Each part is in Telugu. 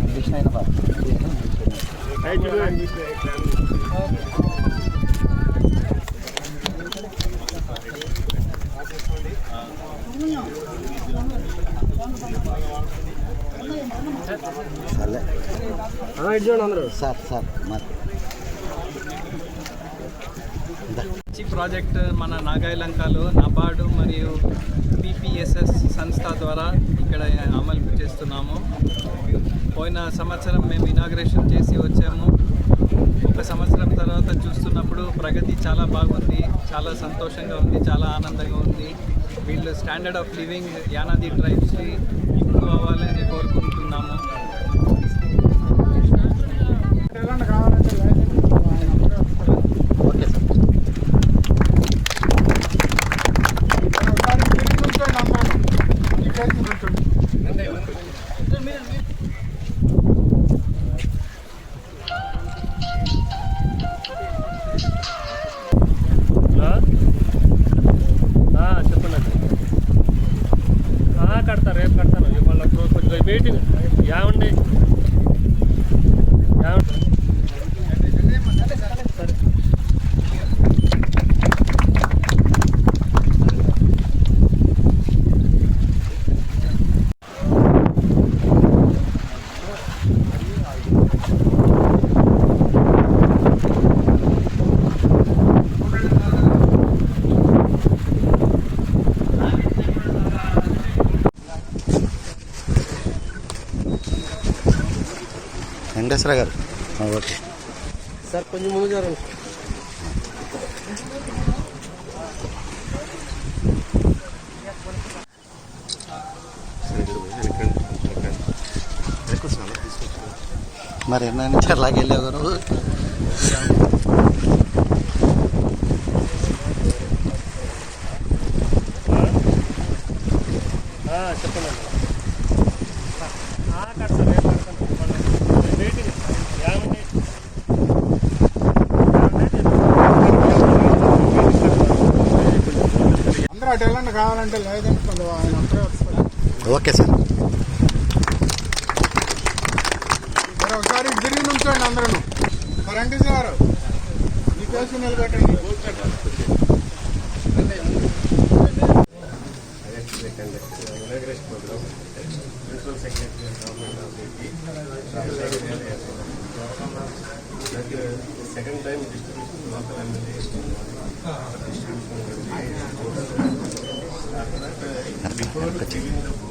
ఇంగ్లీష్ అయినా బాగా. సర్లే. సార్ సార్ మరి. మంచి ప్రాజెక్ట్ మన నాగాయలంకలో నబార్డు మరియు పిపిఎస్ఎస్ సంస్థ ద్వారా ఇక్కడ అమలు చేస్తున్నాము. పోయిన సంవత్సరం మేము ఇనాగ్రేషన్ చేసి వచ్చాము. ఒక సంవత్సరం తర్వాత చూస్తున్నప్పుడు ప్రగతి చాలా బాగుంది చాలా సంతోషంగా ఉంది చాలా ఆనందంగా ఉంది. వీళ్ళు స్టాండర్డ్ ఆఫ్ లివింగ్ యానాది ట్రైబ్స్కి ఇంప్రూవ్ అవ్వాలని కోరుకుంటున్నాము. వెంకటేశ్వర గారు. ఓకే. సార్ కొంచెం ముందు జరగండి. మరి ఎన్న నుంచి అలాగే వెళ్ళావు అటు వెళ్ళండి కావాలంటే లేదంటే కొంచెం ఆయన వస్తారు ఓకే సార్. మరి ఒకసారి తిరిగి నుంచోండి అందరూ. మరి అంటే సార్ మీ case నిలబెట్టండి. Second time distribution local MLA 和这个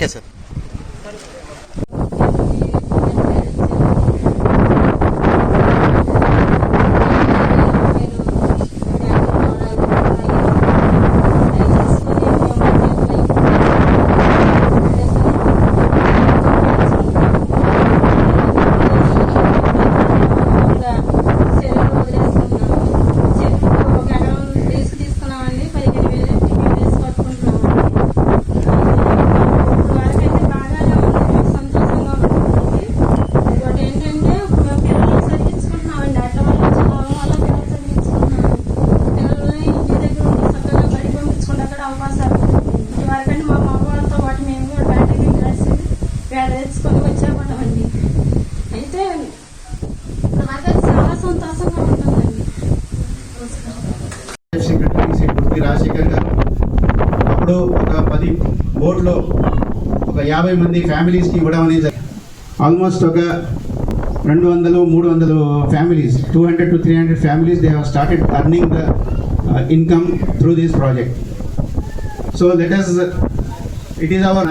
okay sir అప్పుడు ఒక పది బోట్లో ఒక యాభై మంది ఫ్యామిలీస్కి ఇవ్వడం అనేది ఆల్మోస్ట్ ఒక రెండు వందలు మూడు వందలు families two hundred to three hundred families they have started earning the income through this project so let us it is our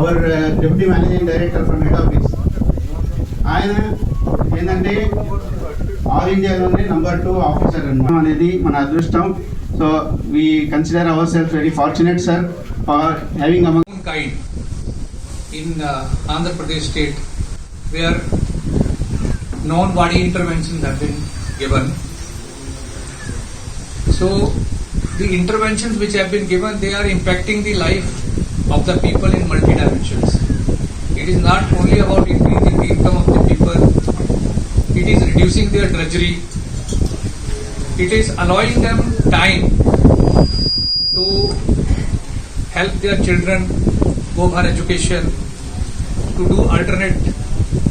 our deputy managing director from head office ఆయన ఏంటంటే ఆల్ ఇండియాలోనే నంబర్ టూ ఆఫీసర్ అనేది మన అదృష్టం. So we consider ourselves very fortunate, sir, for having among kind in uh, Andhra Pradesh state where non-body interventions have been given. So the interventions which have been given, they are impacting the life of the people in multi dimensions. It is not only about increasing the income of the people, it is reducing their drudgery, it is allowing them time to help their children go for education, to do alternate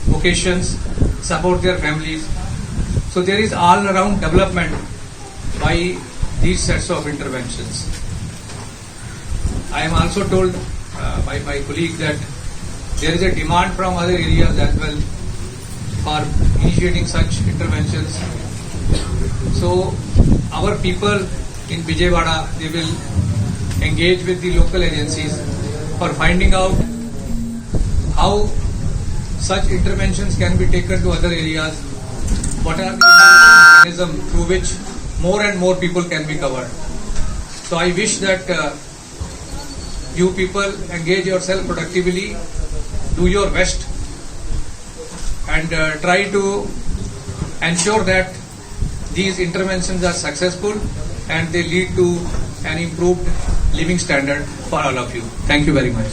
vocations, support their families. So there is all around development by these sets of interventions. I am also told uh, by my colleague that there is a demand from other areas as well for initiating such interventions. So our people in Vijayawada, they will engage with the local agencies for finding out how such interventions can be taken to other areas, what are the mechanism through which more and more people can be covered. So I wish that uh, you people engage yourself productively, do your best, and uh, try to ensure that these interventions are successful and they lead to an improved living standard for all of you. Thank you very much.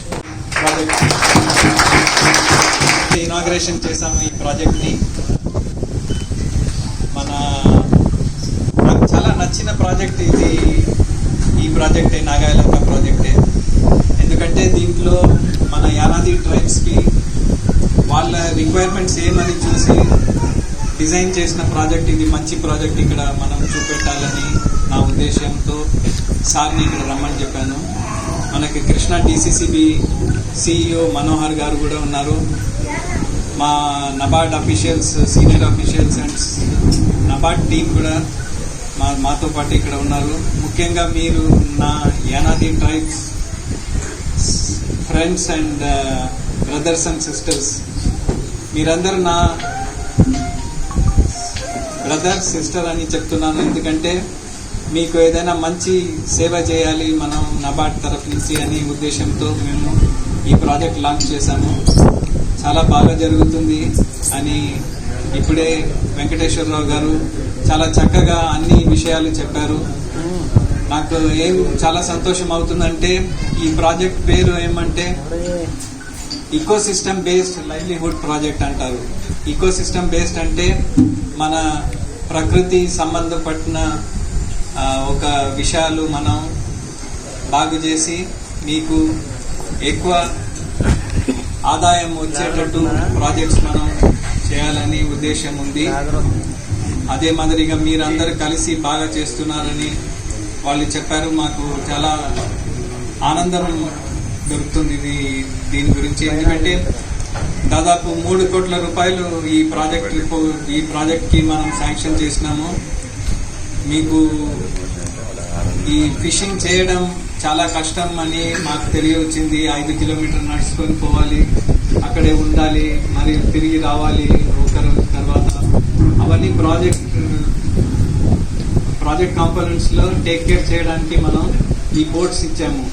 Inauguration చేశాము ఈ ప్రాజెక్ట్ని మన నాకు చాలా నచ్చిన ప్రాజెక్ట్ ఇది ఈ ప్రాజెక్టే నాగాయలంక ప్రాజెక్టే ఎందుకంటే దీంట్లో మన యానాది ట్రైబ్స్కి వాళ్ళ రిక్వైర్మెంట్స్ ఏమని చూసి డిజైన్ చేసిన ప్రాజెక్ట్ ఇది మంచి ప్రాజెక్ట్ ఇక్కడ మనం చూపెట్టాలని నా ఉద్దేశంతో సార్ని ఇక్కడ రమ్మని చెప్పాను. మనకి కృష్ణ డిసిసిబి సిఇఓ మనోహర్ గారు కూడా ఉన్నారు. మా NABARD officials senior officials and NABARD team కూడా మా మాతో పాటు ఇక్కడ ఉన్నారు. ముఖ్యంగా మీరు నా Yanadi tribes friends and brothers and sisters మీరందరూ నా బ్రదర్ సిస్టర్ అని చెప్తున్నాను. ఎందుకంటే మీకు ఏదైనా మంచి సేవ చేయాలి మనం నబార్డ్ తరఫు నుంచి అనే ఉద్దేశంతో మేము ఈ ప్రాజెక్ట్ లాంచ్ చేశాము. చాలా బాగా జరుగుతుంది అని ఇప్పుడే వెంకటేశ్వరరావు గారు చాలా చక్కగా అన్ని విషయాలు చెప్పారు. నాకు ఏం చాలా సంతోషం అవుతుందంటే ఈ ప్రాజెక్ట్ పేరు ఏమంటే ecosystem based livelihood project అంటారు. ఈకో సిస్టమ్ బేస్డ్ అంటే మన ప్రకృతి సంబంధపట్టిన ఒక విషయాలు మనం బాగు చేసి మీకు ఎక్కువ ఆదాయం వచ్చేటట్టు ప్రాజెక్ట్స్ మనం చేయాలని ఉద్దేశం ఉంది. అదే మాదిరిగా మీరందరూ కలిసి బాగా చేస్తున్నారని వాళ్ళు చెప్పారు. మాకు చాలా ఆనందం దొరుకుతుంది ఇది దీని గురించి. ఎందుకంటే దాదాపు మూడు కోట్ల రూపాయలు ఈ ప్రాజెక్ట్ ఈ ప్రాజెక్ట్కి మనం శాంక్షన్ చేసినాము. మీకు ఈ ఫిషింగ్ చేయడం చాలా కష్టం అని మాకు తెలియవచ్చింది ఐదు కిలోమీటర్ నడుచుకొని పోవాలి. అక్కడే ఉండాలి. మరి తిరిగి రావాలి. ఒక రోజు తర్వాత అవన్నీ ప్రాజెక్ట్ ప్రాజెక్ట్ కాంపోనెంట్స్లో టేక్ కేర్ చేయడానికి మనం ఈ బోట్స్ ఇచ్చాము.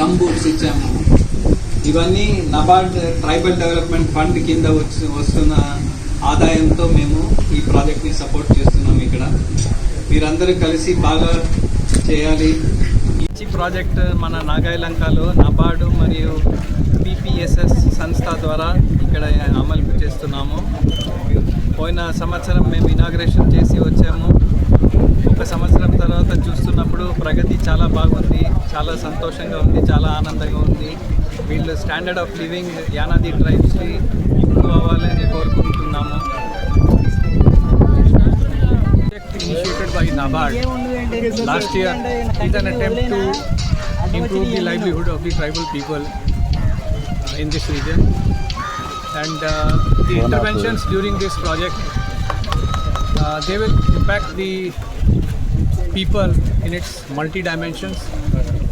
గమ్ బోట్స్ ఇచ్చాము. ఇవన్నీ నబార్డ్ ట్రైబల్ డెవలప్మెంట్ ఫండ్ కింద వస్తున్న ఆదాయంతో మేము ఈ ప్రాజెక్ట్ని సపోర్ట్ చేస్తున్నాం ఇక్కడ. మీరందరూ కలిసి బాగా చేయాలి. ఈ ప్రాజెక్ట్ మన నాగాయలంకలో నబార్డు మరియు పిపిఎస్ఎస్ సంస్థ ద్వారా ఇక్కడ అమలు చేస్తున్నాము. పోయిన సంవత్సరం మేము ఇనాగ్రేషన్ చేసి వచ్చాము. ఒక సంవత్సరం తర్వాత చూస్తున్నప్పుడు ప్రగతి చాలా బాగుంది చాలా సంతోషంగా ఉంది చాలా ఆనందంగా ఉంది. వీళ్ళు స్టాండర్డ్ ఆఫ్ లివింగ్ యానాది ట్రైబ్స్కి ఇంప్రూవ్ అవ్వాలని కోరుకుంటున్నాము. Last year is an attempt to improve the livelihood of the tribal people in this region and the interventions during this project they will impact the people in its multi dimensions,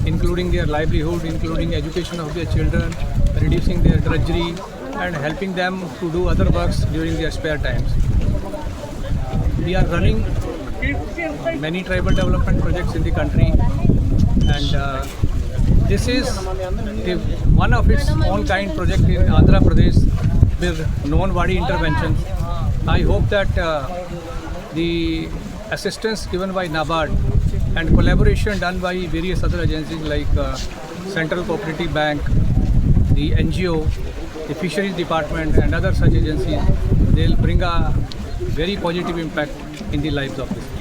including their livelihood, including education of their children, reducing their drudgery, and helping them to do other works during their spare times. We are running many tribal development projects in the country, and uh, this is the, one of its own kind project in Andhra Pradesh with non-body interventions. I hope that uh, the assistance given by NABARD and collaboration done by various other agencies like uh, Central Cooperative Bank, the NGO, the Fisheries Department, and other such agencies, they'll bring a very positive impact in the lives of this.